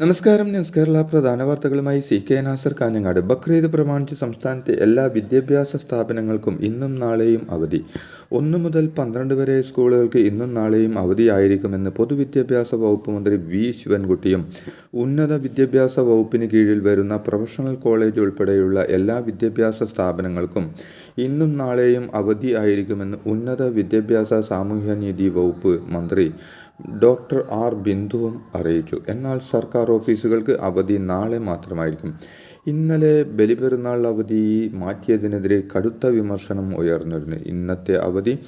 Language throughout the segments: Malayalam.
നമസ്കാരം ന്യൂസ് കേരള പ്രധാന വാർത്തകളുമായി സി കെ നാസർ കാഞ്ഞങ്ങാട്. ബക്രീദ് പ്രമാണിച്ച് സംസ്ഥാനത്തെ എല്ലാ വിദ്യാഭ്യാസ സ്ഥാപനങ്ങൾക്കും ഇന്നും നാളെയും അവധി. ഒന്നു മുതൽ പന്ത്രണ്ട് വരെ സ്കൂളുകൾക്ക് ഇന്നും നാളെയും അവധിയായിരിക്കുമെന്ന് പൊതുവിദ്യാഭ്യാസ വകുപ്പ് മന്ത്രി വി ശിവൻകുട്ടിയും ഉന്നത വിദ്യാഭ്യാസ വകുപ്പിന് കീഴിൽ വരുന്ന പ്രൊഫഷണൽ കോളേജ് ഉൾപ്പെടെയുള്ള എല്ലാ വിദ്യാഭ്യാസ സ്ഥാപനങ്ങൾക്കും ഇന്നും നാളെയും അവധി ആയിരിക്കുമെന്ന് ഉന്നത വിദ്യാഭ്യാസ സാമൂഹ്യനീതി വകുപ്പ് മന്ത്രി ഡോക്ടർ ആർ ബിന്ദുവും അറിയിച്ചു. എന്നാൽ സർക്കാർ ഓഫീസുകൾക്ക് അവധി നാളെ മാത്രമായിരിക്കും. ഇന്നലെ ബലിപെരുന്നാൾ അവധി മാറ്റിയതിനെതിരെ കടുത്ത വിമർശനം ഉയർന്നിരുന്നു. ഇന്നത്തെ അവധി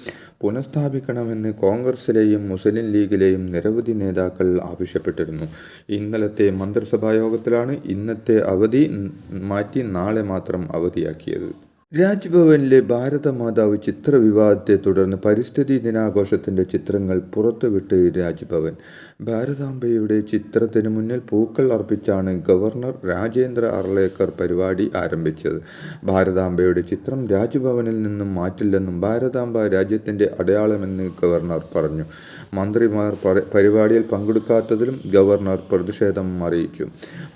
പുനഃസ്ഥാപിക്കണമെന്ന് കോൺഗ്രസിലെയും മുസ്ലിം ലീഗിലെയും നിരവധി നേതാക്കൾ ആവശ്യപ്പെട്ടിരുന്നു. ഇന്നലത്തെ മന്ത്രിസഭാ യോഗത്തിലാണ് ഇന്നത്തെ അവധി മാറ്റി നാളെ മാത്രം അവധിയാക്കിയത്. രാജ്ഭവനിലെ ഭാരതമാതാവ് ചിത്രവിവാദത്തെ തുടർന്ന് പരിസ്ഥിതി ദിനാഘോഷത്തിന്റെ ചിത്രങ്ങൾ പുറത്തുവിട്ട് രാജ്ഭവൻ. ഭാരതാംബയുടെ ചിത്രത്തിന് മുന്നിൽ പൂക്കൾ അർപ്പിച്ചാണ് ഗവർണർ രാജേന്ദ്ര അർലേക്കർ പരിപാടി ആരംഭിച്ചത്. ഭാരതാംബയുടെ ചിത്രം രാജ്ഭവനിൽ നിന്നും മാറ്റില്ലെന്നും ഭാരതാംബ രാജ്യത്തിന്റെ അടയാളമെന്ന് ഗവർണർ പറഞ്ഞു. മന്ത്രിമാർ പരിപാടിയിൽ പങ്കെടുക്കാത്തതിലും ഗവർണർ പ്രതിഷേധം അറിയിച്ചു.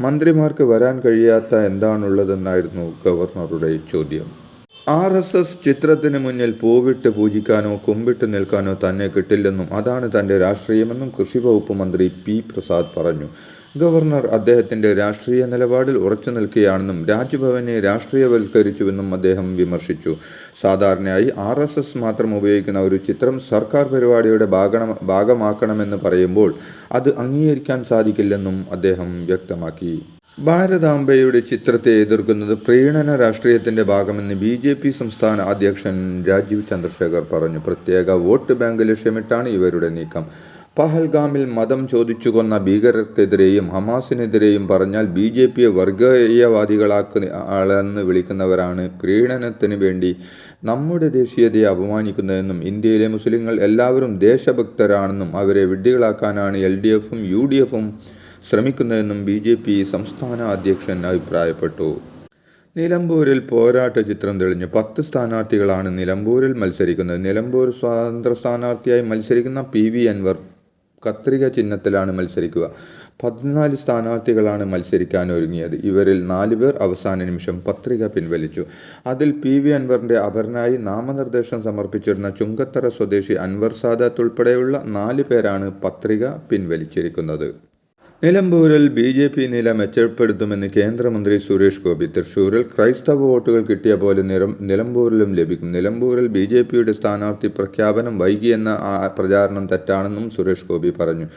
മന്ത്രിമാർക്ക് വരാൻ കഴിയാത്ത എന്താണുള്ളതെന്നായിരുന്നു ഗവർണറുടെ ചോദ്യം. ആർ എസ് എസ് ചിത്രത്തിന് മുന്നിൽ പൂവിട്ട് പൂജിക്കാനോ കുമ്പിട്ട് നിൽക്കാനോ തന്നെ കിട്ടില്ലെന്നും അതാണ് തന്റെ രാഷ്ട്രീയമെന്നും കൃഷി വകുപ്പ് മന്ത്രി പി പ്രസാദ് പറഞ്ഞു. ഗവർണർ അദ്ദേഹത്തിന്റെ രാഷ്ട്രീയ നിലപാടിൽ ഉറച്ചു നിൽക്കുകയാണെന്നും രാജ്ഭവനെ രാഷ്ട്രീയവൽക്കരിച്ചുവെന്നും അദ്ദേഹം വിമർശിച്ചു. സാധാരണയായി ആർ എസ് എസ് മാത്രം ഉപയോഗിക്കുന്ന ഒരു ചിത്രം സർക്കാർ പരിപാടിയുടെ ഭാഗണ ഭാഗമാക്കണമെന്ന് പറയുമ്പോൾ അത് അംഗീകരിക്കാൻ സാധിക്കില്ലെന്നും അദ്ദേഹം വ്യക്തമാക്കി. ഭാരതാംബയുടെ ചിത്രത്തെ എതിർക്കുന്നത് പ്രീണന രാഷ്ട്രീയത്തിന്റെ ഭാഗമെന്ന് ബി ജെ പി സംസ്ഥാന അധ്യക്ഷൻ രാജീവ് ചന്ദ്രശേഖർ പറഞ്ഞു. പ്രത്യേക വോട്ട് ബാങ്ക് ലക്ഷ്യമിട്ടാണ് ഇവരുടെ നീക്കം. പഹൽഗാമിൽ മതം ചോദിച്ചു കൊന്ന ഭീകരർക്കെതിരെയും ഹമാസിനെതിരെയും പറഞ്ഞാൽ ബി ജെ പിയെ വർഗീയവാദികളാക്കുന്ന് വിളിക്കുന്നവരാണ്. പ്രീണനത്തിന് വേണ്ടി നമ്മുടെ ദേശീയതയെ അപമാനിക്കുന്നതെന്നും ഇന്ത്യയിലെ മുസ്ലിങ്ങൾ എല്ലാവരും ദേശഭക്തരാണെന്നും അവരെ വിഡ്ഢികളാക്കാനാണ് എൽ ഡി എഫും യു ഡി എഫും ശ്രമിക്കുന്നതെന്നും ബി ജെ പി സംസ്ഥാന അധ്യക്ഷൻ അഭിപ്രായപ്പെട്ടു. നിലമ്പൂരിൽ പോരാട്ട ചിത്രം തെളിഞ്ഞു. പത്ത് സ്ഥാനാർത്ഥികളാണ് നിലമ്പൂരിൽ മത്സരിക്കുന്നത്. നിലമ്പൂർ സ്വതന്ത്ര സ്ഥാനാർത്ഥിയായി മത്സരിക്കുന്ന പി വി അൻവർ കത്രിക ചിഹ്നത്തിലാണ് മത്സരിക്കുക. പതിനാല് സ്ഥാനാർത്ഥികളാണ് മത്സരിക്കാൻ ഒരുങ്ങിയത്. ഇവരിൽ നാലുപേർ അവസാന നിമിഷം പത്രിക പിൻവലിച്ചു. അതിൽ പി വി അൻവറിന്റെ അപരനായി നാമനിർദ്ദേശം സമർപ്പിച്ചിരുന്ന ചുങ്കത്തറ സ്വദേശി അൻവർ സാദാത്ത് ഉൾപ്പെടെയുള്ള നാല് പേരാണ് പത്രിക പിൻവലിച്ചിരിക്കുന്നത്. നിലമ്പൂരിൽ ബി ജെ പി നില മെച്ചപ്പെടുത്തുമെന്ന് കേന്ദ്രമന്ത്രി സുരേഷ് ഗോപി. തൃശൂരിൽ ക്രൈസ്തവ വോട്ടുകൾ കിട്ടിയ പോലെ നിറം നിലമ്പൂരിലും ലഭിക്കും. നിലമ്പൂരിൽ ബി ജെ പിയുടെ സ്ഥാനാർത്ഥി പ്രഖ്യാപനം വൈകിയെന്ന പ്രചാരണം തെറ്റാണെന്നും സുരേഷ് ഗോപി പറഞ്ഞു.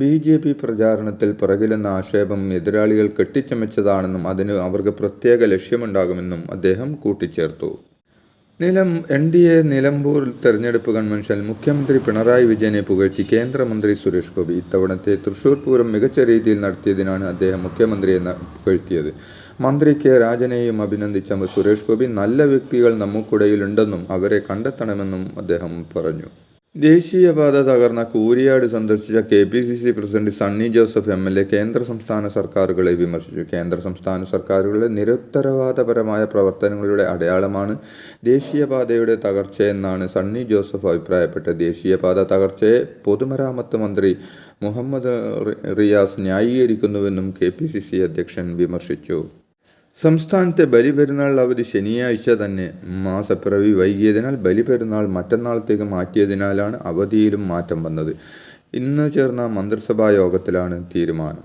ബി ജെ പി പ്രചാരണത്തിൽ പിറകിലെന്ന ആക്ഷേപം എതിരാളികൾ കെട്ടിച്ചമച്ചതാണെന്നും അതിന് അവർക്ക് പ്രത്യേക ലക്ഷ്യമുണ്ടാകുമെന്നും അദ്ദേഹം കൂട്ടിച്ചേർത്തു. നിലം എൻ ഡി എ നിലമ്പൂർ തെരഞ്ഞെടുപ്പ് കൺവെൻഷനിൽ മുഖ്യമന്ത്രി പിണറായി വിജയനെ പുകഴ്ത്തി കേന്ദ്രമന്ത്രി സുരേഷ് ഗോപി. ഇത്തവണത്തെ തൃശൂർ പൂരം മികച്ച രീതിയിൽ നടത്തിയതിനാണ് അദ്ദേഹം മുഖ്യമന്ത്രിയെ പുകഴ്ത്തിയത്. മന്ത്രി കെ രാജനെയും അഭിനന്ദിച്ച സുരേഷ് ഗോപി നല്ല വ്യക്തികൾ നമുക്കിടയിലുണ്ടെന്നും അവരെ കണ്ടെത്തണമെന്നും അദ്ദേഹം പറഞ്ഞു. ദേശീയപാത തകർന്ന കൂരിയാട് സന്ദർശിച്ച K P C C president Sunny Joseph M L A കേന്ദ്ര സംസ്ഥാന സർക്കാരുകളെ വിമർശിച്ചു. കേന്ദ്ര സംസ്ഥാന സർക്കാരുകളുടെ നിരുത്തരവാദപരമായ പ്രവർത്തനങ്ങളുടെ അടയാളമാണ് ദേശീയപാതയുടെ തകർച്ചയെന്നാണ് സണ്ണി ജോസഫ് അഭിപ്രായപ്പെട്ട ദേശീയപാത തകർച്ചയെ പൊതുമരാമത്ത് മന്ത്രി മുഹമ്മദ് റിയാസ് ന്യായീകരിക്കുന്നുവെന്നും കെ പി സി സി അധ്യക്ഷൻ വിമർശിച്ചു. സംസ്ഥാനത്തെ ബലിപെരുന്നാൾ അവധി ശനിയാഴ്ച തന്നെ മാസപ്പിറവി വൈകിയതിനാൽ ബലിപെരുന്നാൾ മറ്റന്നാളത്തേക്ക് മാറ്റിയതിനാലാണ് അവധിയിലും മാറ്റം വന്നത്. ഇന്ന് ചേർന്ന മന്ത്രിസഭാ യോഗത്തിലാണ് തീരുമാനം.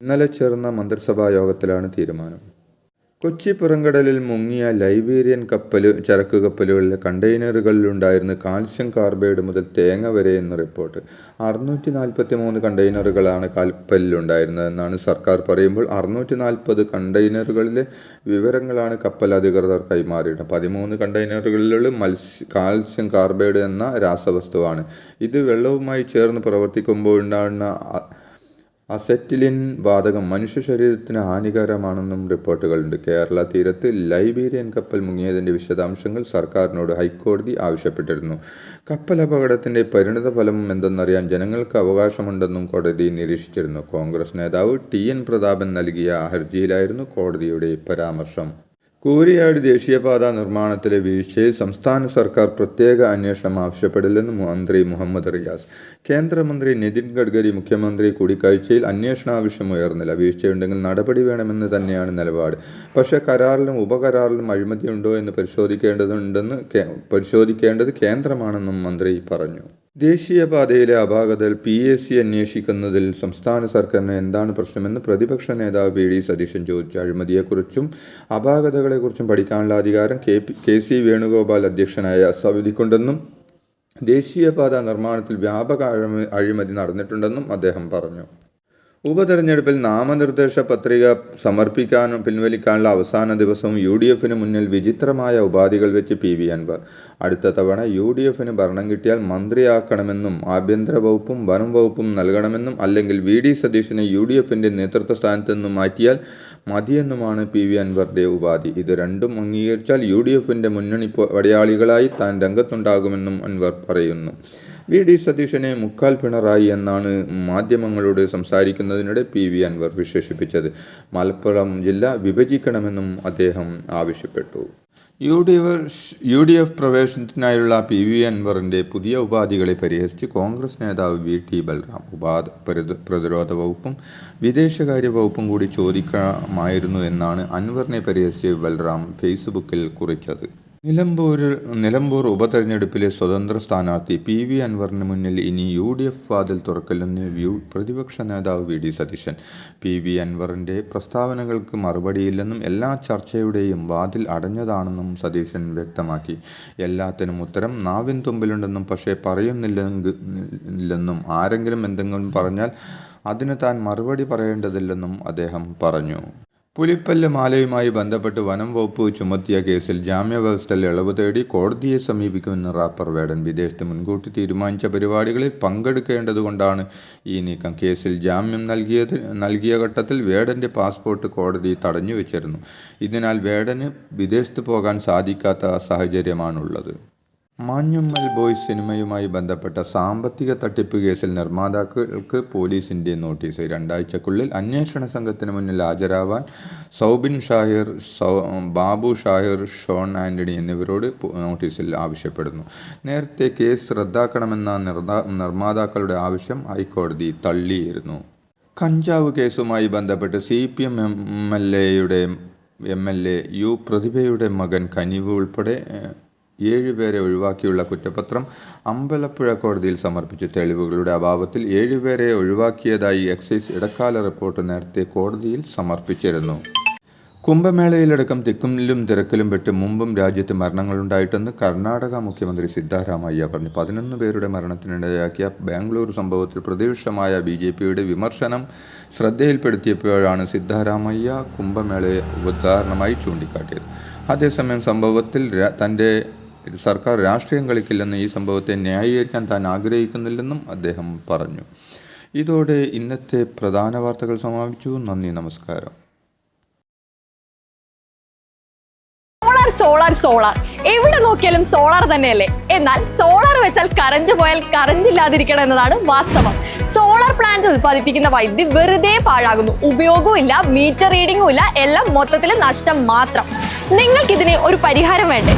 ഇന്നലെ ചേർന്ന മന്ത്രിസഭാ യോഗത്തിലാണ് തീരുമാനം. കൊച്ചി പുറംകടലിൽ മുങ്ങിയ ലൈബീരിയൻ കപ്പൽ ചരക്ക് കപ്പലുകളിലെ കണ്ടെയ്നറുകളിലുണ്ടായിരുന്ന കാൽസ്യം കാർബൈഡ് മുതൽ തേങ്ങ വരെ എന്ന റിപ്പോർട്ട്. അറുന്നൂറ്റി നാൽപ്പത്തി മൂന്ന് കണ്ടെയ്നറുകളാണ് കപ്പലിലുണ്ടായിരുന്നതെന്നാണ് സർക്കാർ പറയുമ്പോൾ അറുന്നൂറ്റി നാൽപ്പത് കണ്ടെയ്നറുകളിലെ വിവരങ്ങളാണ് കപ്പൽ അധികൃതർ കൈമാറിയത് പതിമൂന്ന് കണ്ടെയ്നറുകളിലുള്ള മത്സ്യ കാൽസ്യം കാർബൈഡ് എന്ന രാസവസ്തുവാണ്. ഇത് വെള്ളവുമായി ചേർന്ന് പ്രവർത്തിക്കുമ്പോഴുണ്ടാകുന്ന അസെറ്റിലിൻ വാതകം മനുഷ്യ ശരീരത്തിന് ഹാനികരമാണെന്നും റിപ്പോർട്ടുകളുണ്ട്. കേരള തീരത്ത് ലൈബീരിയൻ കപ്പൽ മുങ്ങിയതിന്റെ വിശദാംശങ്ങൾ സർക്കാരിനോട് ഹൈക്കോടതി ആവശ്യപ്പെട്ടിരുന്നു. കപ്പൽ അപകടത്തിന്റെ പരിണിത ഫലം എന്തെന്നറിയാൻ ജനങ്ങൾക്ക് അവകാശമുണ്ടെന്നും കോടതി നിരീക്ഷിച്ചിരുന്നു. കോൺഗ്രസ് നേതാവ് ടി. എൻ. പ്രതാപൻ നൽകിയ ഹർജിയിലായിരുന്നു കോടതിയുടെ പരാമർശം. കൂരിയാട് ദേശീയപാത നിർമ്മാണത്തിലെ വീഴ്ചയിൽ സംസ്ഥാന സർക്കാർ പ്രത്യേക അന്വേഷണം ആവശ്യപ്പെടില്ലെന്ന് മന്ത്രി മുഹമ്മദ് റിയാസ്. കേന്ദ്രമന്ത്രി നിതിൻ ഗഡ്കരി മുഖ്യമന്ത്രി കൂടിക്കാഴ്ചയിൽ അന്വേഷണ ആവശ്യം ഉയർന്നില്ല. വീഴ്ചയുണ്ടെങ്കിൽ നടപടി വേണമെന്ന് തന്നെയാണ് നിലപാട്. പക്ഷേ കരാറിലും ഉപകരാറിലും അഴിമതിയുണ്ടോ എന്ന് പരിശോധിക്കേണ്ടതുണ്ടെന്ന് പരിശോധിക്കേണ്ടത് കേന്ദ്രമാണെന്നും മന്ത്രി പറഞ്ഞു. ദേശീയപാതയിലെ അപാകതയിൽ പി എസ് സി അന്വേഷിക്കുന്നതിൽ സംസ്ഥാന സർക്കാരിന് എന്താണ് പ്രശ്നമെന്ന് പ്രതിപക്ഷ നേതാവ് വി ഡി സതീശൻ ചോദിച്ചു. അഴിമതിയെക്കുറിച്ചും അപാകതകളെക്കുറിച്ചും പഠിക്കാനുള്ള അധികാരം K P K C Venugopal അധ്യക്ഷനായ സമിതിക്കുണ്ടെന്നും ദേശീയപാത നിർമ്മാണത്തിൽ വ്യാപക അഴിമതി നടന്നിട്ടുണ്ടെന്നും അദ്ദേഹം പറഞ്ഞു. ഉപതെരഞ്ഞെടുപ്പിൽ നാമനിർദ്ദേശ പത്രിക സമർപ്പിക്കാനും പിൻവലിക്കാനുള്ള അവസാന ദിവസം യു ഡി എഫിന് മുന്നിൽ വിചിത്രമായ ഉപാധികൾ വെച്ച് പി വി അൻവർ. അടുത്ത തവണ യു ഡി എഫിന് ഭരണം കിട്ടിയാൽ മന്ത്രിയാക്കണമെന്നും ആഭ്യന്തര വകുപ്പും വനം വകുപ്പും നൽകണമെന്നും അല്ലെങ്കിൽ വി ഡി സതീഷിനെ യു ഡി എഫിന്റെ നേതൃത്വ സ്ഥാനത്ത് നിന്നും മാറ്റിയാൽ മതിയെന്നുമാണ് പി വി അൻവറുടെ ഉപാധി. ഇത് രണ്ടും അംഗീകരിച്ചാൽ യു ഡി എഫിന്റെ മുന്നണി പടയാളികളായി താൻ രംഗത്തുണ്ടാകുമെന്നും അൻവർ പറയുന്നു. വി ഡി സതീശനെ മുക്കാൽ പിണറായി എന്നാണ് മാധ്യമങ്ങളോട് സംസാരിക്കുന്നതിനിടെ പി വി അൻവർ വിശേഷിപ്പിച്ചത്. മലപ്പുറം ജില്ല വിഭജിക്കണമെന്നും അദ്ദേഹം ആവശ്യപ്പെട്ടു. U D F U D F പ്രവേശനത്തിനായുള്ള P V അൻവറിന്റെ പുതിയ ഉപാധികളെ പരിഹസിച്ച് കോൺഗ്രസ് നേതാവ് വി ടി ബൽറാം ഉപാധ പ്രതിരോധ വകുപ്പും വിദേശകാര്യ വകുപ്പും കൂടി ചോദിക്കാമായിരുന്നു എന്നാണ് അൻവറിനെ പരിഹസിച്ച് ബൽറാം ഫേസ്ബുക്കിൽ കുറിച്ചത്. നിലമ്പൂർ നിലമ്പൂർ ഉപതെരഞ്ഞെടുപ്പിലെ സ്വതന്ത്ര സ്ഥാനാർത്ഥി പി വി അൻവറിന് മുന്നിൽ ഇനി യു ഡി എഫ് വാതിൽ തുറക്കില്ലെന്ന് വ്യൂ പ്രതിപക്ഷ നേതാവ് V D Satheesan. P V അൻവറിന്റെ പ്രസ്താവനകൾക്ക് മറുപടിയില്ലെന്നും എല്ലാ ചർച്ചയുടെയും വാതിൽ അടഞ്ഞതാണെന്നും സതീശൻ വ്യക്തമാക്കി. എല്ലാത്തിനും ഉത്തരം നാവിൻ തുമ്പിലുണ്ടെന്നും പക്ഷേ പറയുന്നില്ലെന്നും ആരെങ്കിലും എന്തെങ്കിലും പറഞ്ഞാൽ അതിന് താൻ മറുപടി പറയേണ്ടതില്ലെന്നും അദ്ദേഹം പറഞ്ഞു. പുലിപ്പല്ല് മാലയുമായി ബന്ധപ്പെട്ട് വനം വകുപ്പ് ചുമത്തിയ കേസിൽ ജാമ്യവ്യവസ്ഥയിൽ ഇളവ് തേടി കോടതിയെ സമീപിക്കുമെന്ന് റാപ്പർ വേടൻ വിദേശത്ത് മുൻകൂട്ടി തീരുമാനിച്ച പരിപാടികളിൽ പങ്കെടുക്കേണ്ടതുകൊണ്ടാണ് ഈ നീക്കം. കേസിൽ ജാമ്യം നൽകിയത് നൽകിയ ഘട്ടത്തിൽ വേടന്റെ പാസ്പോർട്ട് കോടതി തടഞ്ഞു വെച്ചിരുന്നു. ഇതിനാൽ വേടന് വിദേശത്ത് പോകാൻ സാധിക്കാത്ത സാഹചര്യമാണുള്ളത്. മാഞ്ഞുമ്മൽ ബോയ്സ് സിനിമയുമായി ബന്ധപ്പെട്ട സാമ്പത്തിക തട്ടിപ്പ് കേസിൽ നിർമ്മാതാക്കൾക്ക് പോലീസിന്റെ നോട്ടീസ്. രണ്ടാഴ്ചക്കുള്ളിൽ അന്വേഷണ സംഘത്തിന് മുന്നിൽ ഹാജരാവാൻ സൗബിൻ ഷാഹിർ ബാബു ഷാഹിർ ഷോൺ ആന്റണി എന്നിവരോട് നോട്ടീസിൽ ആവശ്യപ്പെടുന്നു. നേരത്തെ കേസ് റദ്ദാക്കണമെന്ന നിർമ്മാതാക്കളുടെ ആവശ്യം ഹൈക്കോടതി തള്ളിയിരുന്നു. കഞ്ചാവ് കേസുമായി ബന്ധപ്പെട്ട് C P M M L എയുടെ എം എൽ എ യു പ്രതിഭയുടെ മകൻ കനിവ് ഉൾപ്പെടെ ഏഴുപേരെ ഒഴിവാക്കിയുള്ള കുറ്റപത്രം അമ്പലപ്പുഴ കോടതിയിൽ സമർപ്പിച്ചു. തെളിവുകളുടെ അഭാവത്തിൽ ഏഴുപേരെ ഒഴിവാക്കിയതായി എക്സൈസ് ഇടക്കാല റിപ്പോർട്ട് നേരത്തെ കോടതിയിൽ സമർപ്പിച്ചിരുന്നു. കുംഭമേളയിലടക്കം തിക്കുമില്ലും തിരക്കിലും പെട്ട് മുമ്പും രാജ്യത്ത് മരണങ്ങളുണ്ടായിട്ടെന്ന് കർണാടക മുഖ്യമന്ത്രി സിദ്ധാരാമയ്യ പറഞ്ഞു. പതിനൊന്ന് പേരുടെ മരണത്തിനിടയാക്കിയ ബാംഗ്ലൂർ സംഭവത്തിൽ പ്രതിപക്ഷമായ ബി ജെ പിയുടെ വിമർശനം ശ്രദ്ധയിൽപ്പെടുത്തിയപ്പോഴാണ് സിദ്ധാരാമയ്യ കുംഭമേളയെ ഉദാഹരണമായി ചൂണ്ടിക്കാട്ടിയത്. അതേസമയം സംഭവത്തിൽ രാ- തന്റെ സർക്കാർ രാഷ്ട്രീയം കളിക്കില്ലെന്ന് ഈ സംഭവത്തെ ന്യായീകരിക്കാൻ താൻ ആഗ്രഹിക്കുന്നില്ലെന്നും അദ്ദേഹം പറഞ്ഞു. ഇതോടെ ഇന്നത്തെ പ്രധാന വാർത്തകൾ സമാപിച്ചു. നന്ദി നമസ്കാരം. Solar solar solar. എവിടെ നോക്കിയാലും സോളാർ തന്നെയല്ലേ? എന്നാൽ സോളാർ വെച്ചാൽ കറണ്ട് പോയാൽ കറണ്ട് ഇല്ലാതിരിക്കണം എന്നതാണ് വാസ്തവം. സോളാർ പ്ലാന്റ് ഉത്പാദിപ്പിക്കുന്ന വൈദ്യുതി വെറുതെ പാഴാകുന്നു. ഉപയോഗവും ഇല്ല മീറ്റർ റീഡിംഗും ഇല്ല എല്ലാം മൊത്തത്തിൽ നഷ്ടം മാത്രം. നിങ്ങൾക്കിതിന് ഒരു പരിഹാരം വേണ്ടേ?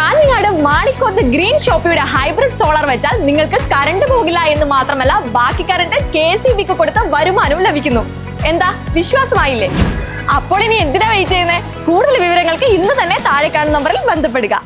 കാഞ്ഞങ്ങാട് മാണിക്കോത്ത് ഗ്രീൻ ഷോപ്പിയുടെ ഹൈബ്രിഡ് സോളാർ വെച്ചാൽ നിങ്ങൾക്ക് കറണ്ട് പോകില്ല എന്ന് മാത്രമല്ല ബാക്കി കറണ്ട് കെ സി ബിക്ക് കൊടുത്ത വരുമാനവും ലഭിക്കുന്നു. എന്താ? വിശ്വാസമായില്ലേ? അപ്പോൾ ഇനി എന്തിനാ വെയിറ്റ് ചെയ്യുന്നത് കൂടുതൽ വിവരങ്ങൾക്ക് ഇന്ന് തന്നെ താഴെ കാണുന്ന നമ്പറിൽ ബന്ധപ്പെടുക.